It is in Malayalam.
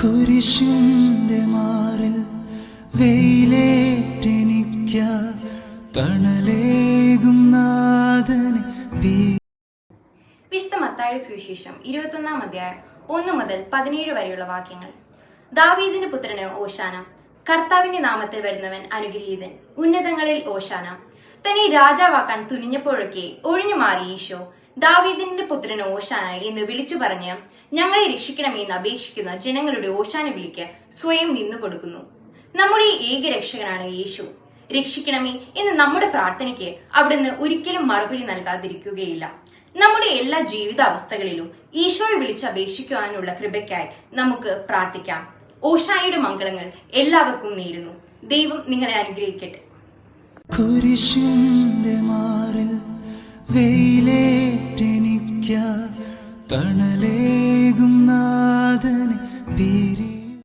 കുരിശിന്റെ മാറിൽ വെയിലേറ്റെനിക്ക തണലേകും നാഥന് വിശുദ്ധ സുവിശേഷം ഇരുപത്തൊന്നാം അധ്യായം ഒന്ന് മുതൽ പതിനേഴ് വരെയുള്ള വാക്യങ്ങൾ. ദാവീദിന്റെ പുത്രന് ഓശാന കർത്താവിന്റെ നാമത്തിൽ വരുന്നവൻ അനുഗ്രഹീതൻ ഉന്നതങ്ങളിൽ ഓശാന. തന്നെ രാജാവാക്കാൻ തുനിഞ്ഞപ്പോഴൊക്കെ ഒഴിഞ്ഞു മാറി ഈശോ ദാവീദിന്റെ പുത്രന് ഓശാന എന്ന് വിളിച്ചു പറഞ്ഞ് ഞങ്ങളെ രക്ഷിക്കണമെന്ന് അപേക്ഷിക്കുന്ന ജനങ്ങളുടെ ഓശാന വിളിക്ക് സ്വയം നിന്നു കൊടുക്കുന്നു. നമ്മുടെ ഏക രക്ഷകനാണ് യേശു. രക്ഷിക്കണമേ എന്ന് നമ്മുടെ പ്രാർത്ഥനയ്ക്ക് അവിടുന്ന് ഒരിക്കലും മറുപടി നൽകാതിരിക്കുകയില്ല. നമ്മുടെ എല്ലാ ജീവിതാവസ്ഥകളിലും ഈശോയെ വിളിച്ച് അപേക്ഷിക്കുവാനുള്ള കൃപയ്ക്കായി നമുക്ക് പ്രാർത്ഥിക്കാം. ഓഷായുടെ മംഗളങ്ങൾ എല്ലാവർക്കും നേരുന്നു. ദൈവം നിങ്ങളെ അനുഗ്രഹിക്കട്ടെ. കുരിശിന്റെ മാറിൽ തണലേകും biri.